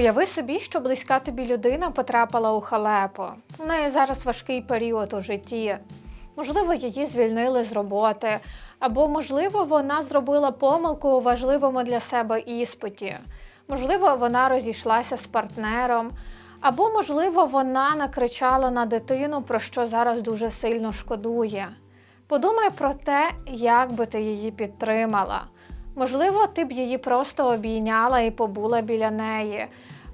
Уяви собі, що близька тобі людина потрапила у халепу. У неї зараз важкий період у житті. Можливо, її звільнили з роботи, або, можливо, вона зробила помилку у важливому для себе іспиті. Можливо, вона розійшлася з партнером, або, можливо, вона накричала на дитину, про що зараз дуже сильно шкодує. Подумай про те, як би ти її підтримала. Можливо, ти б її просто обійняла і побула біля неї.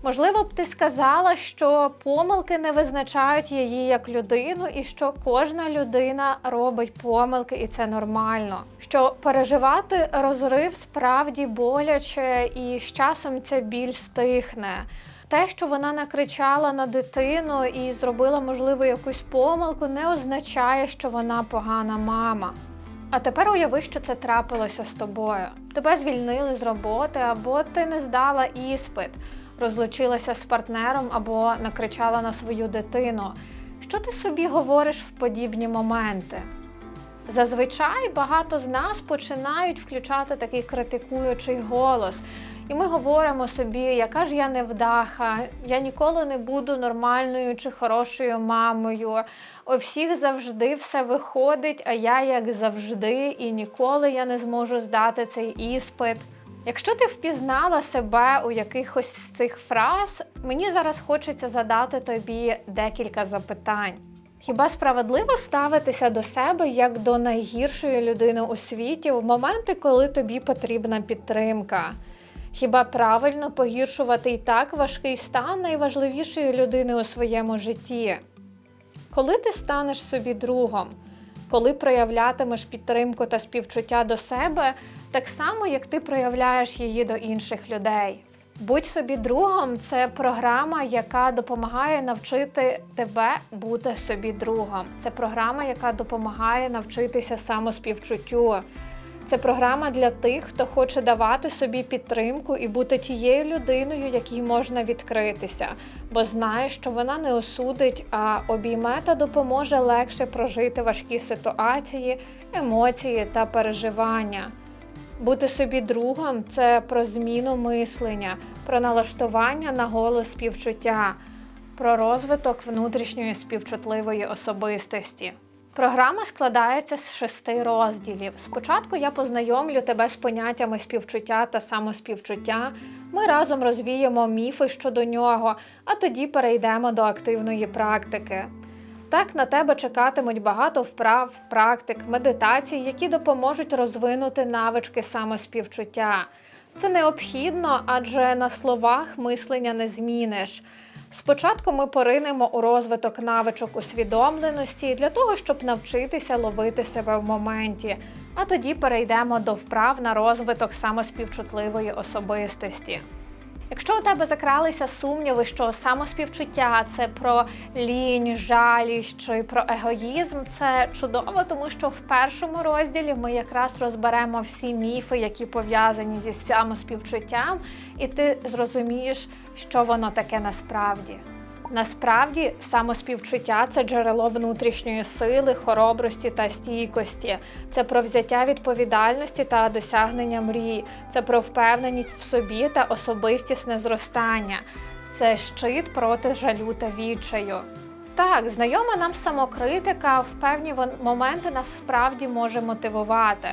Можливо б ти сказала, що помилки не визначають її як людину, і що кожна людина робить помилки, і це нормально. Що переживати розрив справді боляче, і з часом ця біль стихне. Те, що вона накричала на дитину і зробила, можливо, якусь помилку, не означає, що вона погана мама. А тепер уяви, що це трапилося з тобою. Тебе звільнили з роботи, або ти не здала іспит, розлучилася з партнером або накричала на свою дитину. Що ти собі говориш в подібні моменти? Зазвичай багато з нас починають включати такий критикуючий голос. І ми говоримо собі, яка ж я невдаха, я ніколи не буду нормальною чи хорошою мамою. У всіх завжди все виходить, а я як завжди, і ніколи я не зможу здати цей іспит. Якщо ти впізнала себе у якихось з цих фраз, мені зараз хочеться задати тобі декілька запитань. Хіба справедливо ставитися до себе як до найгіршої людини у світі в моменти, коли тобі потрібна підтримка? Хіба правильно погіршувати і так важкий стан найважливішої людини у своєму житті? Коли ти станеш собі другом, коли проявлятимеш підтримку та співчуття до себе, так само як ти проявляєш її до інших людей. Будь собі другом це програма, яка допомагає навчити тебе бути собі другом. Це програма, яка допомагає навчитися самоспівчуттю. Це програма для тих, хто хоче давати собі підтримку і бути тією людиною, якій можна відкритися, бо знає, що вона не осудить, а обійме та допоможе легше прожити важкі ситуації, емоції та переживання. Бути собі другом це про зміну мислення, про налаштування на голос співчуття, про розвиток внутрішньої співчутливої особистості. Програма складається з шести розділів. Спочатку я познайомлю тебе з поняттями співчуття та самоспівчуття. Ми разом розвіємо міфи щодо нього, а тоді перейдемо до активної практики. Так на тебе чекатимуть багато вправ, практик, медитацій, які допоможуть розвинути навички самоспівчуття. Це необхідно, адже на словах мислення не зміниш. Спочатку ми поринемо у розвиток навичок усвідомленості для того, щоб навчитися ловити себе в моменті, а тоді перейдемо до вправ на розвиток самоспівчутливої особистості. Якщо у тебе закралися сумніви, що самоспівчуття це про лінь, жалість чи про егоїзм, це чудово, тому що в першому розділі ми якраз розберемо всі міфи, які пов'язані зі самоспівчуттям, і ти зрозумієш, що воно таке насправді. Насправді, самоспівчуття це джерело внутрішньої сили, хоробрості та стійкості. Це про взяття відповідальності та досягнення мрій, це про впевненість в собі та особистісне зростання. Це щит проти жалю та відчаю. Так, знайома нам самокритика в певні моменти нас справді може мотивувати,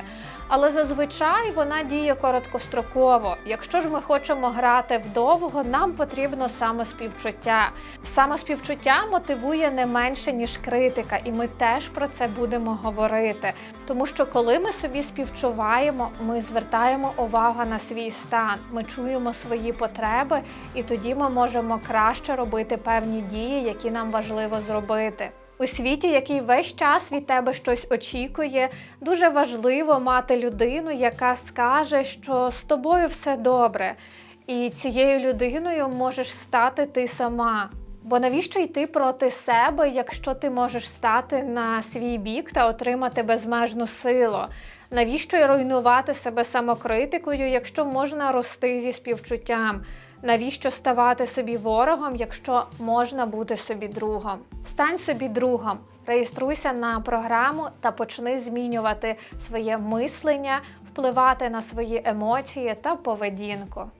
але зазвичай вона діє короткостроково. Якщо ж ми хочемо грати вдовго, нам потрібно самоспівчуття. Самоспівчуття мотивує не менше, ніж критика, і ми теж про це будемо говорити. Тому що коли ми собі співчуваємо, ми звертаємо увагу на свій стан, ми чуємо свої потреби, і тоді ми можемо краще робити певні дії, які нам важливо зробити. У світі, який весь час від тебе щось очікує, дуже важливо мати людину, яка скаже, що з тобою все добре, і цією людиною можеш стати ти сама. Бо навіщо йти проти себе, якщо ти можеш стати на свій бік та отримати безмежну силу? Навіщо руйнувати себе самокритикою, якщо можна рости зі співчуттям? Навіщо ставати собі ворогом, якщо можна бути собі другом? Стань собі другом, реєструйся на програму та почни змінювати своє мислення, впливати на свої емоції та поведінку.